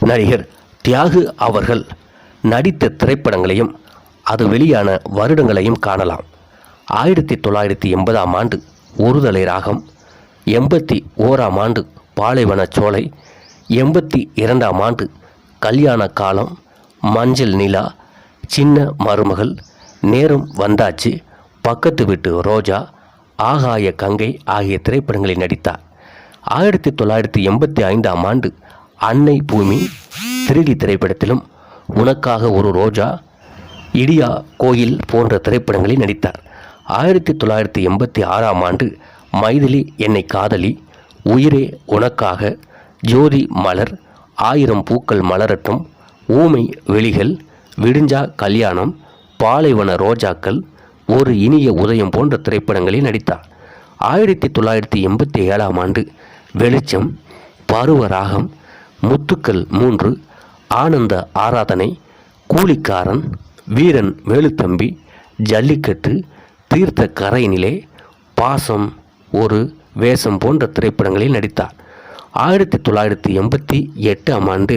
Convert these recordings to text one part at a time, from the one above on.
நடிகர் தியாகு அவர்கள் நடித்த திரைப்படங்களையும் அது வெளியான வருடங்களையும் காணலாம். ஆயிரத்தி தொள்ளாயிரத்தி எண்பதாம் ஆண்டு ஒருதலை ராகம் எண்பத்தி ஓராம் ஆண்டு பாலைவன சோலை எண்பத்தி இரண்டாம் ஆண்டு கல்யாண காலம் மஞ்சள் நிலா சின்ன மருமகள் நேரம் வந்தாச்சு பக்கத்து வீட்டு ரோஜா ஆகாய கங்கை ஆகிய திரைப்படங்களில் நடித்தார். ஆயிரத்தி தொள்ளாயிரத்தி எண்பத்தி ஐந்தாம் ஆண்டு அன்னை பூமி திருடி திரைப்படத்திலும் உனக்காக ஒரு ரோஜா இடியா கோயில் போன்ற திரைப்படங்களில் நடித்தார். ஆயிரத்தி தொள்ளாயிரத்தி எண்பத்தி ஆறாம் ஆண்டு மைதிலி என்னை காதலி உயிரே உனக்காக ஜோதி மலர் ஆயிரம் பூக்கள் மலரட்டும் ஊமை வெளிகள் விடிஞ்சா கல்யாணம் பாலைவன ரோஜாக்கள் ஒரு இனிய உதயம் போன்ற திரைப்படங்களில் நடித்தார். ஆயிரத்தி தொள்ளாயிரத்தி எண்பத்தி ஏழாம் ஆண்டு வெளிச்சம் பருவராகம் முத்துக்கள் மூன்று ஆனந்த ஆராதனை கூலிக்காரன் வீரன் வேலுத்தம்பி ஜல்லிக்கட்டு தீர்த்த கரையினிலே பாசம் ஒரு வேஷம் போன்ற திரைப்படங்களில் நடித்தார். ஆயிரத்தி தொள்ளாயிரத்தி எண்பத்தி எட்டாம் ஆண்டு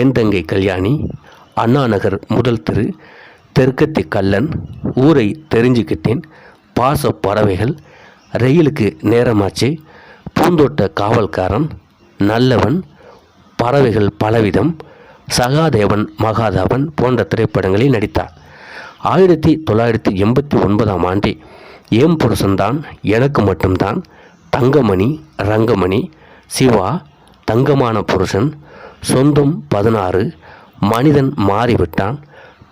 என் தங்கை கல்யாணி அண்ணாநகர் முதல் திரு தெற்கத்தி கல்லன் ஊரை தெரிஞ்சுக்கிட்டேன் பாச பறவைகள் ரயிலுக்கு நேரமாச்சு பூந்தோட்ட காவல்காரன் நல்லவன் பறவைகள் பலவிதம் சகாதேவன் மகாதேவன் போன்ற திரைப்படங்களில் நடித்தார். ஆயிரத்தி தொள்ளாயிரத்தி எண்பத்தி ஒன்பதாம் ஆண்டு ஏம் புருஷன்தான் எனக்கு மட்டும்தான் தங்கமணி ரங்கமணி சிவா தங்கமான புருஷன் சொந்தம் பதினாறு மனிதன் மாறிவிட்டான்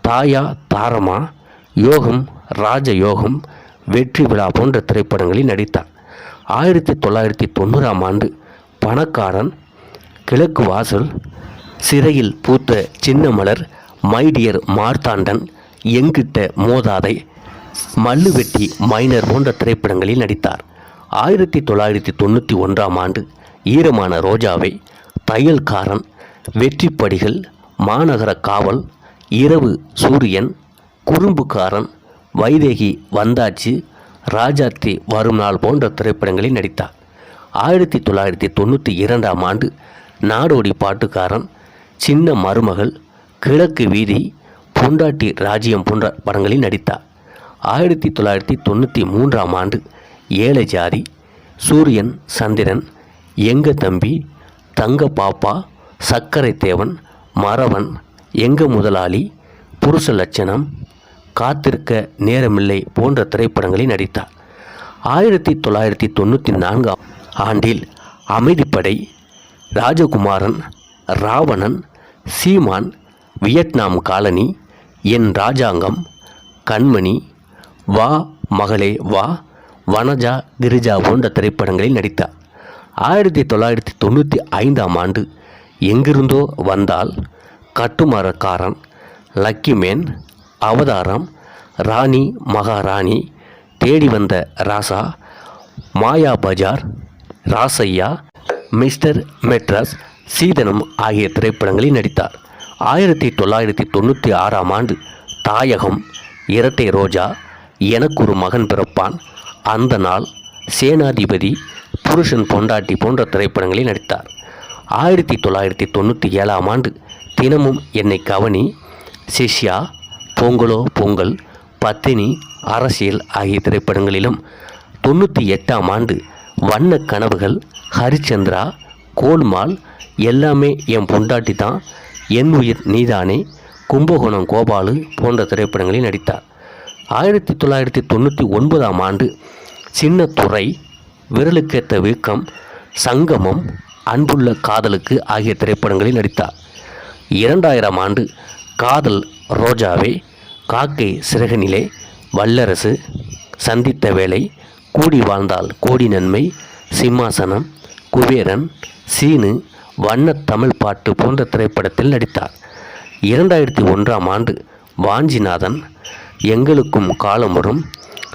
தாயா தாரமா யோகம் ராஜயோகம் வெற்றி விழா போன்ற திரைப்படங்களில் நடித்தார். ஆயிரத்தி தொள்ளாயிரத்தி தொண்ணூறாம் ஆண்டு பணக்காரன் கிழக்கு வாசல் சிறையில் பூத்த சின்ன மலர் மைடியர் மார்த்தாண்டன் எங்கிட்ட மோதாதை மல்லுவெட்டி மைனர் போன்ற திரைப்படங்களில் நடித்தார். ஆயிரத்தி தொள்ளாயிரத்தி தொண்ணூற்றி ஒன்றாம் ஆண்டு ஈரமான ரோஜாவை தையல்காரன் வெற்றிப்படிகள் மாநகர காவல் இரவு சூரியன் குறும்புக்காரன் வைதேகி வந்தாச்சு ராஜாத்தி வரும் நாள் போன்ற திரைப்படங்களில் நடித்தார். ஆயிரத்தி தொள்ளாயிரத்தி தொண்ணூற்றி இரண்டாம் ஆண்டு நாடோடி பாட்டுக்காரன் சின்ன மருமகள் கிழக்கு வீதி பொண்டாட்டி ராஜ்யம் போன்ற படங்களில் நடித்தார். ஆயிரத்தி தொள்ளாயிரத்தி தொண்ணூற்றி மூன்றாம் ஆண்டு ஏழை ஜாதி சூரியன் சந்திரன் எங்க தம்பி தங்க பாப்பா சக்கரை தேவன் மறவன் எங்க முதலாளி புருஷ லட்சணம் காத்திருக்க நேரமில்லை போன்ற திரைப்படங்களில் நடித்தார். ஆயிரத்தி தொள்ளாயிரத்தி தொண்ணூற்றி நான்காம் ஆண்டில் அமைதிப்படை ராஜகுமாரன் ராவணன் சீமான் வியட்நாம் காலனி என் ராஜாங்கம் கண்மணி வா மகளே வா வனஜா கிரிஜா போன்ற திரைப்படங்களில் நடித்தார். ஆயிரத்தி தொள்ளாயிரத்தி தொண்ணூற்றி ஐந்தாம் ஆண்டு எங்கிருந்தோ வந்தால் கட்டுமரக்காரன் லக்கி மேன் அவதாரம் ராணி மகாராணி தேடி வந்த ராசா மாயா பஜார் ராசையா மிஸ்டர் மெட்ராஸ் சீதனம் ஆகிய திரைப்படங்களில் நடித்தார். ஆயிரத்தி தொள்ளாயிரத்தி தொண்ணூற்றி ஆறாம் ஆண்டு தாயகம் இரட்டை ரோஜா எனக்கு ஒரு மகன் பிறப்பான். அந்த நாள் சேனாதிபதி புருஷன் பொண்டாட்டி போன்ற திரைப்படங்களில் நடித்தார். ஆயிரத்தி தொள்ளாயிரத்தி தொண்ணூற்றி ஏழாம் ஆண்டு தினமும் என்னை கவனி சிஷ்யா பொங்கலோ பொங்கல் பத்தினி அரசியல் ஆகிய திரைப்படங்களிலும் தொண்ணூற்றி எட்டாம் ஆண்டு வண்ண கனவுகள் ஹரிச்சந்திரா கோல்மால் எல்லாமே என் பொண்டாட்டி தான். என் உயிர் நீதானே. கும்பகோணம் கோபாலு போன்ற திரைப்படங்களில் நடித்தார். ஆயிரத்தி தொள்ளாயிரத்தி தொண்ணூற்றி ஒன்பதாம் ஆண்டு சின்ன துறை விரலுக்கேத்த வீக்கம் சங்கமம் அன்புள்ள காதலுக்கு ஆகிய திரைப்படங்களில் நடித்தார். இரண்டாயிரம் ஆண்டு காதல் ரோஜாவே காக்கை சிறகனிலே வல்லரசு சந்தித்த வேலை கூடி வாழ்ந்தால் கோடி நன்மை சிம்மாசனம் குபேரன் சீனு வண்ண தமிழ் பாட்டு போன்ற திரைப்படத்தில் நடித்தார். இரண்டாயிரத்தி ஒன்றாம் ஆண்டு வாஞ்சிநாதன் எங்களுக்கும் காலம் வரும்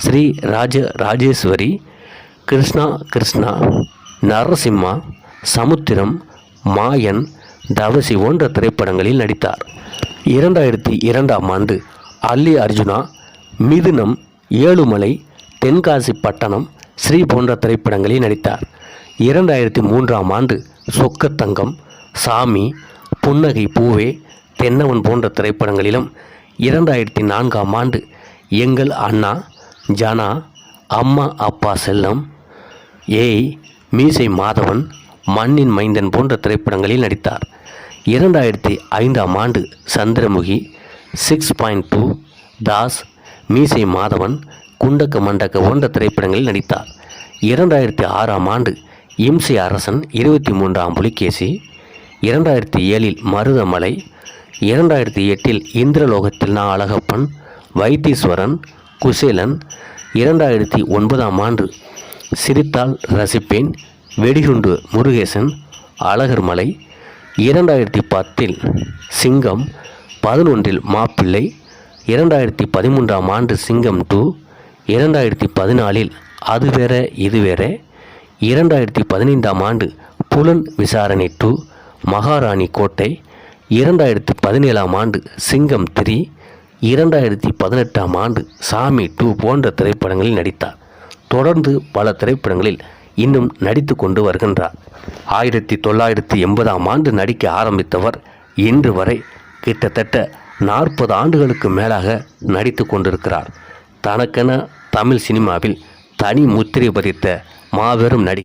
ஸ்ரீ ராஜ ராஜேஸ்வரி கிருஷ்ணா கிருஷ்ணா நரசிம்மா சமுத்திரம் மாயன் தவசி போன்ற திரைப்படங்களில் நடித்தார். இரண்டாயிரத்தி இரண்டாம் ஆண்டு அல்லி அர்ஜுனா மிதுனம் ஏழுமலை தென்காசி பட்டணம் ஸ்ரீ போன்ற திரைப்படங்களில் நடித்தார். இரண்டாயிரத்தி மூன்றாம் ஆண்டு சொக்கத்தங்கம் சாமி புன்னகை பூவே தென்னவன் போன்ற திரைப்படங்களிலும் இரண்டாயிரத்தி நான்காம் ஆண்டு எங்கள் அண்ணா ஜனா அம்மா அப்பா செல்லம் ஏய் மீசை மாதவன் மண்ணின் மைந்தன் போன்ற திரைப்படங்களில் நடித்தார். இரண்டாயிரத்தி ஐந்தாம் ஆண்டு Chandramukhi six point two Dass Meesai Madhavan Kundakka மண்டக்க போன்ற திரைப்படங்களில் நடித்தார். இரண்டாயிரத்தி ஆறாம் ஆண்டு இம்சை அரசன் இருபத்தி மூன்றாம் புலிகேசி இரண்டாயிரத்தி ஏழில் மருதமலை இரண்டாயிரத்தி எட்டில் இந்திரலோகத்தில் நா அழகப்பன் வைத்தீஸ்வரன் குசேலன் இரண்டாயிரத்தி ஒன்பதாம் ஆண்டு சிரித்தால் ரசிப்பேன் வெடிகுண்டு முருகேசன் அழகர் மலை இரண்டாயிரத்தி பத்தில் சிங்கம் பதினொன்றில் மாப்பிள்ளை இரண்டாயிரத்தி பதிமூன்றாம் ஆண்டு சிங்கம் டூ இரண்டாயிரத்தி பதினாலில் அது வேற இது வேற. இரண்டாயிரத்தி பதினைந்தாம் ஆண்டு புலன் விசாரணை டூ மகாராணி கோட்டை. இரண்டாயிரத்தி பதினேழாம் ஆண்டு சிங்கம் த்ரீ. இரண்டாயிரத்தி பதினெட்டாம் ஆண்டு சாமி டூ போன்ற திரைப்படங்களில் நடித்தார். தொடர்ந்து பல திரைப்படங்களில் இன்னும் நடித்து கொண்டு வருகின்றார். ஆயிரத்தி தொள்ளாயிரத்தி எண்பதாம் ஆண்டு நடிக்க ஆரம்பித்தவர் இன்று வரை கிட்டத்தட்ட நாற்பது ஆண்டுகளுக்கு மேலாக நடித்து கொண்டிருக்கிறார். தனக்கென தமிழ் சினிமாவில் தனி முத்திரை பதித்த மாபெரும் நடி